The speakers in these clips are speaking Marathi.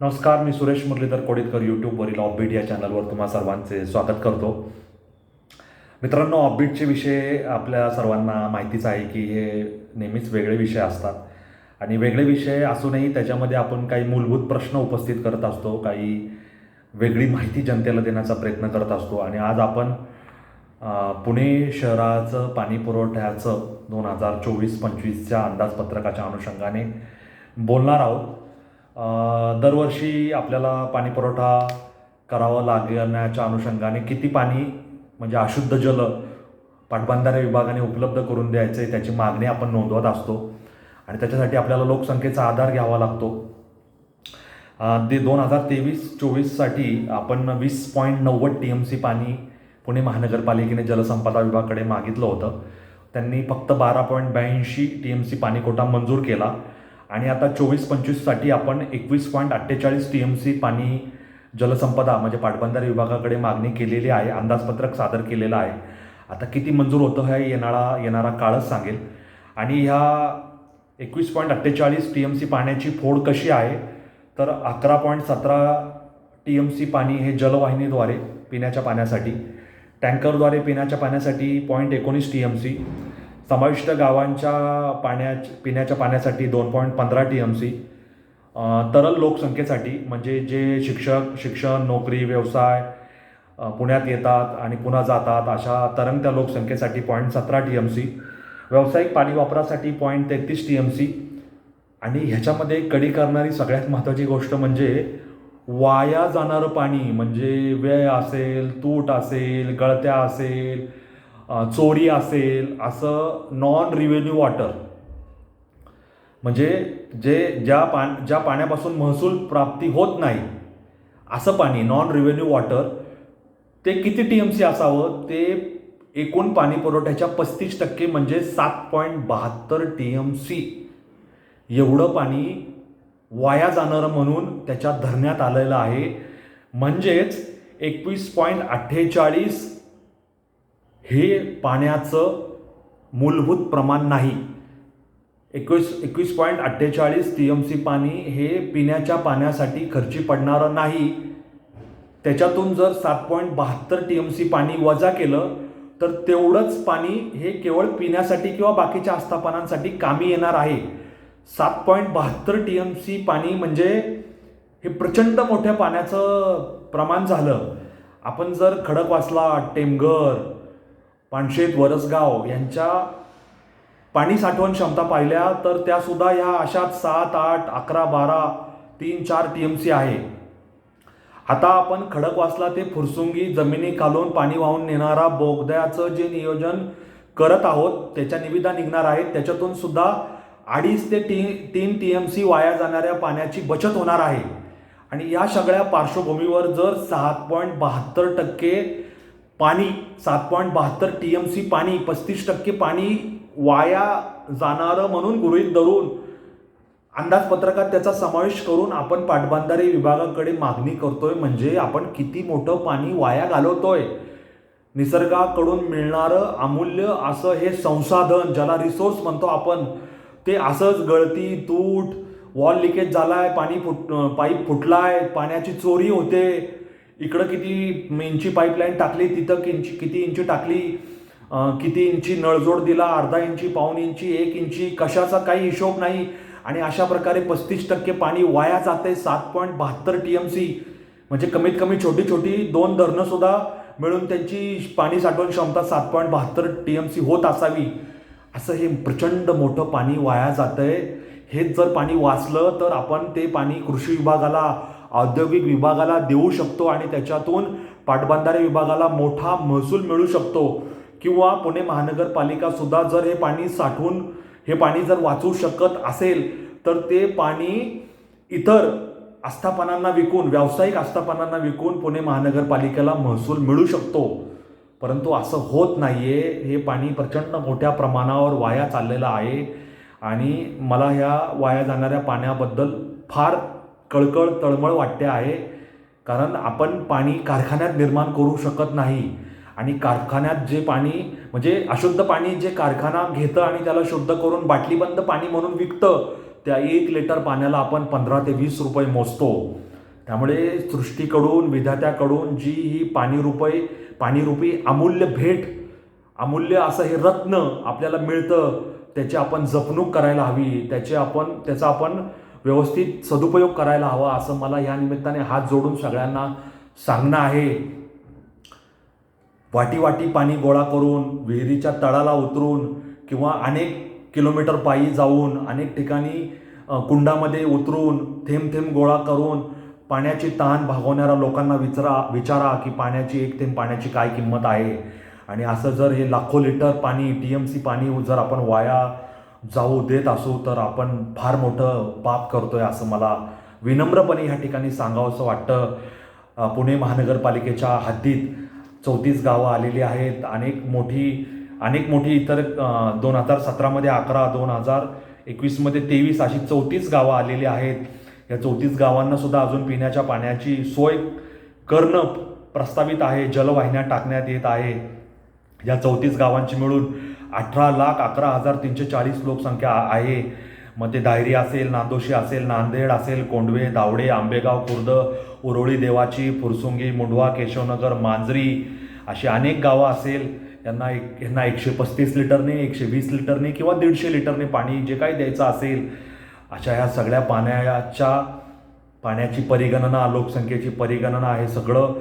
नमस्कार मी सुरेश मुरलीधर कोडीतकर यूट्यूबवरील ऑफबीट या चॅनलवर तुम्हा सर्वांचे स्वागत करतो. मित्रांनो ऑफबीटचे विषय आपल्या सर्वांना माहितीच आहे की हे नेहमीच वेगळे विषय असतात. आणि वेगळे विषय असूनही त्याच्यामध्ये आपण काही मूलभूत प्रश्न उपस्थित करत असतो काही वेगळी माहिती जनतेला देण्याचा प्रयत्न करत असतो. आणि आज आपण पुणे शहराचं पाणी पुरवठ्याचं दोन हजार चोवीस पंचवीसच्या अंदाजपत्रकाच्या अनुषंगाने बोलणार आहोत. दरवर्षी आपल्याला पाणी पुरवठा करावा लागण्याच्या अनुषंगाने किती पाणी म्हणजे अशुद्ध जल पाटबंधारे विभागाने उपलब्ध करून द्यायचे त्याची मागणी आपण नोंदवत असतो. आणि त्याच्यासाठी आपल्याला लोकसंख्येचा आधार घ्यावा लागतो. ते दोन हजार तेवीस चोवीससाठी आपण वीस पॉईंट नव्वद टी एम सी पाणी पुणे महानगरपालिकेने जलसंपदा विभागाकडे मागितलं होतं. त्यांनी फक्त बारा पॉईंट ब्याऐंशी टी एम सी पाणी कोटा मंजूर केला. आणि आता चोवीस पंचवीससाठी आपण एकवीस पॉईंट अठ्ठेचाळीस टी एम सी पाणी जलसंपदा म्हणजे पाटबंधारे विभागाकडे मागणी केलेली आहे अंदाजपत्रक सादर केलेलं आहे. आता किती मंजूर होतं हे येणारा येणारा काळच सांगेल. आणि ह्या एकवीस पॉईंट अठ्ठेचाळीस टी एम सी पाण्याची फोड कशी आहे? तर अकरा पॉईंट सतरा टी एम सी पाणी हे जलवाहिनीद्वारे पिण्याच्या पाण्यासाठी टँकरद्वारे पिण्याच्या पाण्यासाठी पॉईंट एकोणीस टी एम सी समाविष्ट गावांच्या पाण्या पिण्याच्या पाण्यासाठी दोन पॉईंट पंधरा टी एम सी तरल लोकसंख्येसाठी म्हणजे जे शिक्षक शिक्षण नोकरी व्यवसाय पुण्यात येतात आणि पुन्हा जातात अशा तरंगत्या लोकसंख्येसाठी पॉईंट सतरा टी एम सी व्यावसायिक पाणी वापरासाठी पॉईंट तेहतीस टी एम सी आणि ह्याच्यामध्ये कडी करणारी सगळ्यात महत्त्वाची गोष्ट म्हणजे वाया जाणारं पाणी म्हणजे वेळ असेल तूट असेल गळत्या असेल चोरी असेल असं नॉन रिव्हेन्यू वॉटर म्हणजे जे ज्या पान ज्या पाण्यापासून महसूल प्राप्ती होत नाही असं पाणी नॉन रिव्हेन्यू वॉटर ते किती टी एम सी असावं? ते एकूण पाणी पुरवठ्याच्या पस्तीस टक्के म्हणजे सात पॉईंट बहात्तर टी एम सी एवढं पाणी वाया जाणारं म्हणून त्याच्यात धरण्यात आलेलं आहे. म्हणजेच एकवीस पॉईंट अठ्ठेचाळीस हे पाण्याचं मूलभूत प्रमाण नाही. एकवीस एकवीस पॉईंट अठ्ठेचाळीस टी एम सी पाणी हे पिण्याच्या पाण्यासाठी खर्ची पडणारं नाही. त्याच्यातून जर सात पॉईंट बहात्तर टी एम सी पाणी वजा केलं तर तेवढंच पाणी हे केवळ पिण्यासाठी किंवा बाकीच्या आस्थापनांसाठी कामी येणार आहे. सात पॉईंट बहात्तर टी एम सी पाणी म्हणजे हे प्रचंड मोठ्या पाण्याचं प्रमाण झालं. आपण जर खडकवासला टेमघर पानशेत वरसगाव यांच्या पाणी साठवण क्षमता पाहिल्या तर त्यासुद्धा ह्या अशाच सात आठ अकरा बारा तीन चार टी एम सी आहे. आता आपण खडकवासला ते फुरसुंगी जमिनी खालून पाणी वाहून नेणारा बोगद्याचं जे नियोजन करत आहोत त्याच्या निविदा निघणार आहेत. त्याच्यातून सुद्धा अडीच ते ती तीन टी एम सी वाया जाणाऱ्या पाण्याची बचत होणार आहे. आणि या सगळ्या पार्श्वभूमीवर जर सहा पॉईंट बहात्तर टक्के पाणी सात पॉईंट बहात्तर टी एम सी पाणी पस्तीस टक्के पाणी वाया जाणारं म्हणून गृहीत धरून अंदाजपत्रकात त्याचा समावेश करून आपण पाटबंधारे विभागाकडे मागणी करतोय म्हणजे आपण किती मोठं पाणी वाया घालवतोय. निसर्गाकडून मिळणारं अमूल्य असं हे संसाधन ज्याला रिसोर्स म्हणतो आपण ते असंच गळती तूट वॉल लिकेज झाला आहे पाणी फुट पाईप फुटला आहे पाण्याची चोरी होते. इकडं किती इंची पाईपलाईन टाकली तिथं किंची किती इंची टाकली किती इंची नळजोड दिला अर्धा इंची पाऊण इंची एक इंची कशाचा काही हिशोब नाही. आणि अशा प्रकारे पस्तीस टक्के पाणी वाया जाते सात पॉईंट बहात्तर टी एम सी म्हणजे कमीत कमी छोटी छोटी दोन धरणंसुद्धा मिळून त्यांची पाणी साठवण क्षमता सात पॉईंट बहात्तर टी एम सी होत असावी. असं हे प्रचंड मोठं पाणी वाया जातं आहे हेच जर पाणी वाचलं तर आपण ते पाणी कृषी विभागाला औद्योगिक विभागाला देऊ शकतो आणि त्याच्यातून पाटबंधारे विभागाला मोठा महसूल मिळू शकतो. किंवा पुणे महानगरपालिका सुद्धा जर हे पाणी साठवून हे पाणी जर वाचवू शकत असेल तर ते पाणी इतर आस्थापनांना विकून व्यावसायिक आस्थापनांना विकून पुणे महानगरपालिकेला महसूल मिळू शकतो. परंतु असं होत नाही आहे हे पाणी प्रचंड मोठ्या प्रमाणावर वाया चाललेलं आहे. आणि मला ह्या वाया जाणाऱ्या पाण्याबद्दल फार कळकळ तळमळ वाटते आहे. कारण आपण पाणी कारखान्यात निर्माण करू शकत नाही. आणि कारखान्यात जे पाणी म्हणजे अशुद्ध पाणी जे कारखाना घेतं आणि त्याला शुद्ध करून बाटलीबंद पाणी म्हणून विकतं त्या एक लिटर पाण्याला आपण पंधरा ते वीस रुपये मोजतो. त्यामुळे सृष्टीकडून विधात्याकडून जी ही पाणी रुपये पाणीरूपी अमूल्य भेट अमूल्य असं हे रत्न आपल्याला मिळतं त्याची आपण जपणूक करायला हवी त्याचे आपण त्याचा आपण व्यवस्थित सदुपयोग करायला हवा असं मला या निमित्ताने हात जोडून सगळ्यांना सांगणं आहे. वाटी वाटी पाणी गोळा करून विहिरीच्या तळाला उतरून किंवा अनेक किलोमीटर पायी जाऊन अनेक ठिकाणी कुंडामध्ये उतरून थेंब थेंब गोळा करून पाण्याची ताण भागवणाऱ्या लोकांना विचारा विचारा की पाण्याची एक थेंब पाण्याची काय किंमत आहे? आणि असं जर हे लाखो लिटर पाणी टी एम सी पाणी जर आपण वाया जाऊ देत असू तर आपण फार मोठं पाप करतोय असं मला विनम्रपणे ह्या ठिकाणी सांगावंसं वाटतं. पुणे महानगरपालिकेच्या हद्दीत चौतीस गावं आलेली आहेत. अनेक मोठी अनेक मोठी इतर दोन हजार सतरामध्ये अकरा दोन हजार एकवीसमध्ये तेवीस अशी चौतीस गावं आलेली आहेत. या चौतीस गावांनासुद्धा अजून पिण्याच्या पाण्याची सोय करणं प्रस्तावित आहे. जलवाहिन्या टाकण्यात येत आहे. या चौतीस गावांची मिळून अठरा लाख अकरा हजार तीनशे चाळीस लोकसंख्या आहे. मग ते दायरी असेल नांदोशी असेल नांदेड असेल कोंडवे दावडे आंबेगाव खुर्द उरोळी देवाची फुरसुंगी मुंडवा केशवनगर मांजरी अशी अनेक गावं असेल. यांना एक यांना एकशे पस्तीस लिटरने एकशे वीस लिटरने किंवा दीडशे लिटरने पाणी जे काही द्यायचं असेल अशा ह्या सगळ्या पाण्याच्या पाण्याची परिगणना लोकसंख्येची परिगणना हे सगळं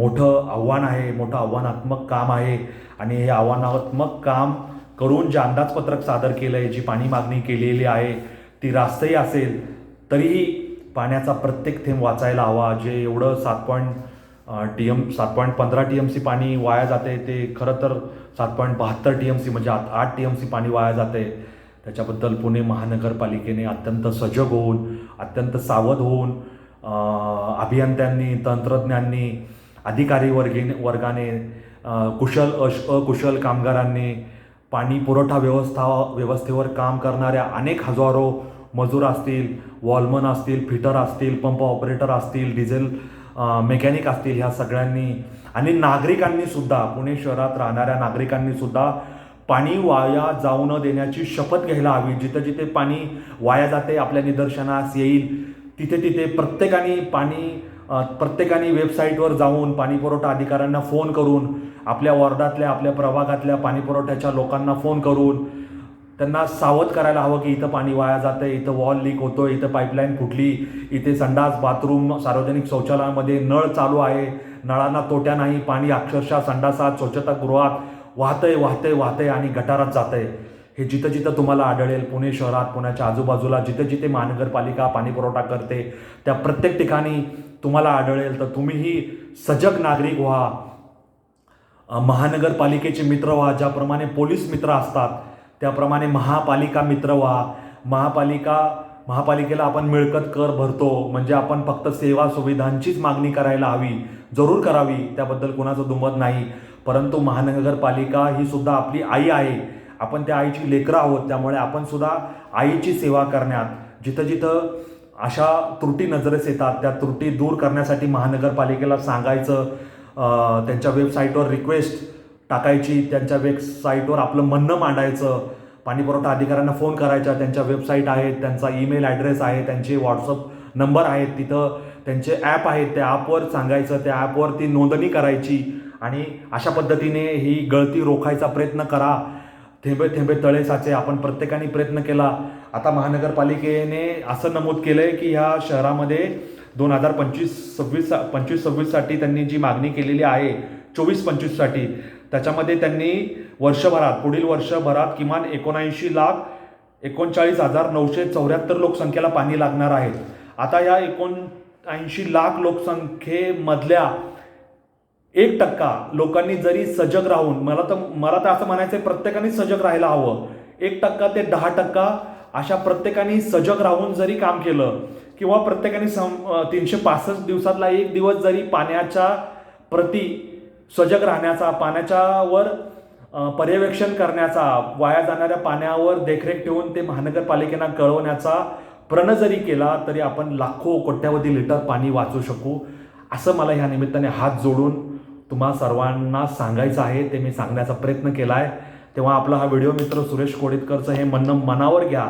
मोठं आव्हान आहे मोठं आव्हानात्मक काम आहे. आणि हे आव्हानात्मक काम करून जे अंदाजपत्रक सादर केलं आहे जी पाणी मागणी केलेली आहे ती रास्तही असेल तरीही पाण्याचा प्रत्येक थेंब वाचायला हवा. जे एवढं सात पॉईंट टी एम सात पॉईंट पंधरा टी एम सी पाणी वाया जाते ते खरं तर सात पॉईंट बहात्तर टी एम सी म्हणजे आठ आठ टी एम सी पाणी वाया जाते. त्याच्याबद्दल पुणे महानगरपालिकेने अत्यंत सजग होऊन अत्यंत सावध होऊन अभियंत्यांनी तंत्रज्ञांनी अधिकारी वर्गी वर्गाने कुशल अश अकुशल कामगारांनी पाणी पुरवठा व्यवस्था व्यवस्थेवर काम करणाऱ्या अनेक हजारो मजूर असतील वॉलमन असतील फिटर असतील पंप ऑपरेटर असतील डिझेल मेकॅनिक असतील ह्या सगळ्यांनी आणि नागरिकांनी सुद्धा पुणे शहरात राहणाऱ्या नागरिकांनी सुद्धा पाणी वाया जाऊ न देण्याची शपथ घ्यायला हवी. जिथं जिथे पाणी वाया जाते आपल्या निदर्शनास येईल तिथे तिथे प्रत्येकाने पाणी प्रत्येकाने वेबसाईटवर जाऊन पाणी पुरवठा अधिकाऱ्यांना फोन करून आपल्या वॉर्डातल्या आपल्या प्रभागातल्या पाणीपुरवठ्याच्या लोकांना फोन करून त्यांना सावध करायला हवं की इथं पाणी वाया जातंय इथं वॉल लीक होतो इथं पाईपलाईन फुटली इथे संडास बाथरूम सार्वजनिक शौचालयामध्ये नळ चालू आहे नळांना तोट्या नाही पाणी अक्षरशः संडासात स्वच्छतागृहात वाहतंय वाहतंय वाहतंय आणि गटारात जातंय. हे जिथं जिथं तुम्हाला आढळेल पुणे शहरात पुण्याच्या आजूबाजूला जिथं जिथे महानगरपालिका पाणीपुरवठा करते त्या प्रत्येक ठिकाणी तुम्हाला आढळेल. तर तुम्हीही सजग नागरिक व्हा. महानगरपालिकेचे मित्र व्हा ज्याप्रमाणे पोलीस मित्र असतात त्याप्रमाणे महापालिका मित्र व्हा. महापालिका महापालिकेला आपण मिळकत कर भरतो म्हणजे आपण फक्त सेवा सुविधांचीच मागणी करायला हवी जरूर करावी त्याबद्दल कुणाचं दुमत नाही. परंतु महानगरपालिका ही सुद्धा आपली आई आहे. आपण त्या आईची लेकरं आहोत त्यामुळे आपण सुद्धा आईची सेवा करण्यात जिथं जिथं अशा त्रुटी नजरेस येतात त्या त्रुटी दूर करण्यासाठी महानगरपालिकेला सांगायचं त्यांच्या वेबसाईटवर रिक्वेस्ट टाकायची त्यांच्या वेबसाईटवर आपलं म्हणणं मांडायचं पाणीपुरवठा अधिकाऱ्यांना फोन करायचा त्यांच्या वेबसाईट आहेत त्यांचा ईमेल ॲड्रेस आहे त्यांचे व्हॉट्सअप नंबर आहेत तिथं त्यांचे ॲप आहेत त्या ॲपवर सांगायचं त्या ॲपवर ती नोंदणी करायची आणि अशा पद्धतीने ही गळती रोखायचा प्रयत्न करा. थेंबे थेंबे तळे साचे आपण प्रत्येकाने प्रयत्न केला. आता महानगरपालिकेने असं नमूद केलं आहे की ह्या शहरामध्ये दोन हजार पंचवीस सव्वीस पंचवीस सव्वीससाठी त्यांनी जी मागणी केलेली आहे चोवीस पंचवीससाठी त्याच्यामध्ये त्यांनी वर्षभरात पुढील वर्षभरात किमान एकोणऐंशी लाख एकोणचाळीस हजार नऊशे चौऱ्याहत्तर लोकसंख्येला पाणी लागणार आहे. आता या एकोणऐंशी लाख लोकसंख्येमधल्या एक टक्का लोकांनी जरी सजग राहून मला तर मला तर असं म्हणायचं आहे प्रत्येकाने सजग राहायला हवं. एक टक्का ते दहा टक्का अशा प्रत्येकाने सजग राहून जरी काम केलं किंवा प्रत्येकाने सम तीनशे पासष्ट दिवसातला एक दिवस जरी पाण्याच्या प्रती सजग राहण्याचा पाण्याच्यावर पर्यवेक्षण करण्याचा वाया जाणाऱ्या पाण्यावर देखरेख ठेवून ते महानगरपालिकेना कळवण्याचा प्रण जरी केला तरी आपण लाखो कोट्यावधी लिटर पाणी वाचू शकू. असं मला ह्या निमित्ताने हात जोडून तुम्हा सर्वांना सांगायचं आहे ते मी सांगण्याचा प्रयत्न केला आहे तेव्हा आपला हा व्हिडिओ मित्र सुरेश कोडितकरचं हे म्हणणं मनावर घ्या.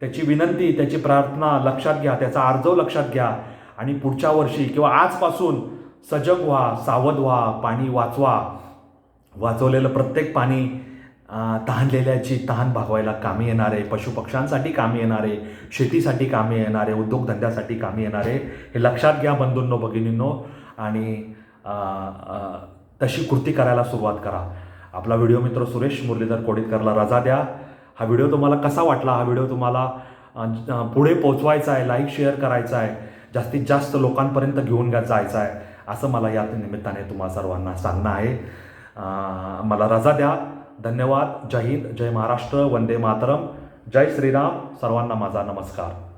त्याची विनंती त्याची प्रार्थना लक्षात घ्या त्याचा अर्जव लक्षात घ्या. आणि पुढच्या वर्षी किंवा आजपासून सजग व्हा सावध व्हा पाणी वाचवा. वाचवलेलं प्रत्येक पाणी तहानलेल्याची तहान भागवायला कामी येणारे पशुपक्ष्यांसाठी कामी येणारे शेतीसाठी कामी येणारे उद्योगधंद्यासाठी कामी येणारे हे लक्षात घ्या बंधूंनो भगिनींनो. आणि तशी कृती करायला सुरुवात करा. आपला व्हिडिओ मित्र सुरेश मुरलीधर कोडितकरला रजा द्या. हा व्हिडिओ तुम्हाला कसा वाटला? हा व्हिडिओ तुम्हाला पुढे पोचवायचा आहे लाईक शेअर करायचा आहे जास्तीत जास्त लोकांपर्यंत घेऊन जायचा आहे असं मला या निमित्ताने तुम्हा सर्वांना सांगणं आहे. मला रजा द्या. धन्यवाद. जय हिंद. जय महाराष्ट्र. वंदे मातरम. जय श्रीराम. सर्वांना माझा नमस्कार.